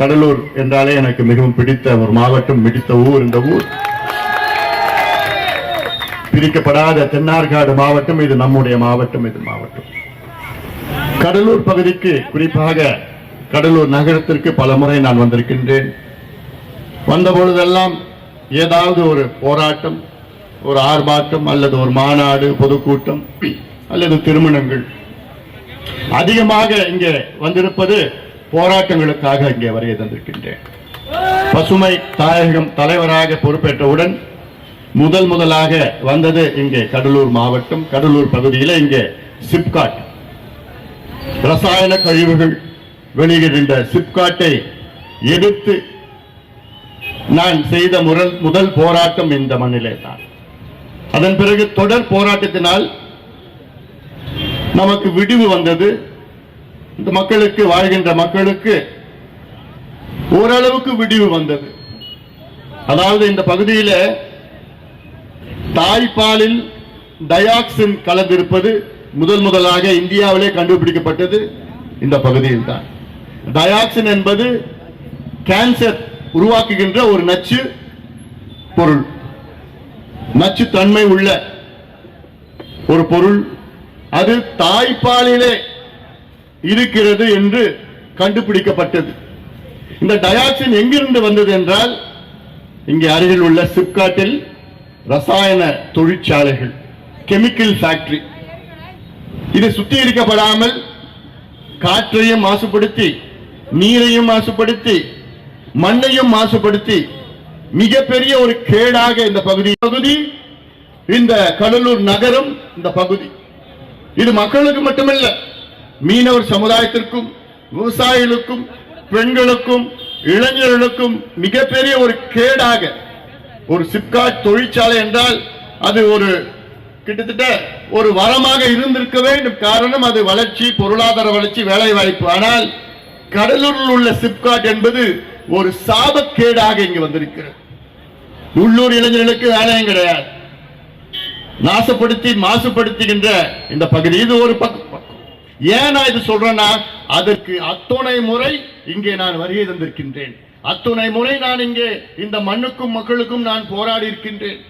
கடலூர் என்றாலே எனக்கு மிகவும் பிடித்த ஒரு மாவட்டம் பிடித்த ஊர் இந்த ஊர். பிரிக்கப்படாத தென்னார்காடு மாவட்டம் இது நம்முடைய மாவட்டம் இது மாவட்டம். கடலூர் பகுதிக்கு குறிப்பாக கடலூர் நகரத்திற்கு பல முறை நான் வந்திருக்கின்றேன். வந்த பொழுதெல்லாம் ஏதாவது ஒரு போராட்டம் ஒரு ஆர்ப்பாட்டம் அல்லது ஒரு மாநாடு பொதுக்கூட்டம் அல்லது திருமணங்கள். அதிகமாக இங்கே வந்திருப்பது போராட்டங்களுக்காக இங்கே வருகை தந்திருக்கின்றேன். பசுமை தாயகம் தலைவராக பொறுப்பேற்றவுடன் முதல் முதலாக வந்தது இங்கே கடலூர் மாவட்டம் கடலூர் பகுதியில் இங்கே சிப்காட். ரசாயன கழிவுகள் வெளியிடுகின்ற சிப்காட்டை எதிர்த்து நான் செய்த முதல் முதல் போராட்டம் இந்த மண்ணிலே தான். அதன் பிறகு தொடர் போராட்டத்தினால் நமக்கு விடிவு வந்தது. மக்களுக்கு வாழ்கின்ற மக்களுக்கு ஓரளவுக்கு விடிவு வந்தது. அதாவது இந்த பகுதியில தாய்ப்பாலில் டயாக்சின் கலந்திருப்பது முதல் முதலாக இந்தியாவிலே கண்டுபிடிக்கப்பட்டது இந்த பகுதியில் தான் டயாக்சின் என்பது கேன்சர் உருவாக்குகின்ற ஒரு நச்சு பொருள். நச்சு தன்மை உள்ள ஒரு பொருள். அது தாய்ப்பாலிலே இருக்கிறது என்று கண்டுபிடிக்கப்பட்டது. இந்த டயாக்சின் எங்கிருந்து வந்தது என்றால் இங்கே அருகில் உள்ள சிப்காட்டில் ரசாயன தொழிற்சாலைகள் கெமிக்கல் ஃபேக்டரி இது சுத்திகரிக்கப்படாமல் காற்றையும் மாசுபடுத்தி நீரையும் மாசுபடுத்தி மண்ணையும் மாசுபடுத்தி மிகப்பெரிய ஒரு கேடாக இந்த பகுதி பகுதி இந்த கடலூர் நகரம் இந்த பகுதி. இது மக்களுக்கு மட்டுமல்ல மீனவர் சமுதாயத்திற்கும் விவசாயிகளுக்கும் பெண்களுக்கும் இளைஞர்களுக்கும் மிகப்பெரிய ஒரு கேடாக ஒரு சிப்காட் தொழிற்சாலை என்றால் அது ஒரு கிட்டத்தட்ட ஒரு வரமாக இருந்திருக்க வேண்டும். காரணம் அது வளர்ச்சி பொருளாதார வளர்ச்சி வேலை வாய்ப்பு ஆனால் கடலூரில் உள்ள சிப்காட் என்பது ஒரு சாபக்கேடாக இங்கு வந்திருக்கிறது. உள்ளூர் இளைஞர்களுக்கு வேலையும் கிடையாது. நாசப்படுத்தி மாசுபடுத்துகின்ற இந்த பகுதி. இது ஒரு பக்கம். ஏன் நான் இது சொல்றேன்னா அதற்கு அத்துணை முறை இங்கே நான் வருகை தந்திருக்கின்றேன். அத்துணை முறை நான் இங்கே இந்த மண்ணுக்கும் மக்களுக்கும் நான் போராடி இருக்கின்றேன்.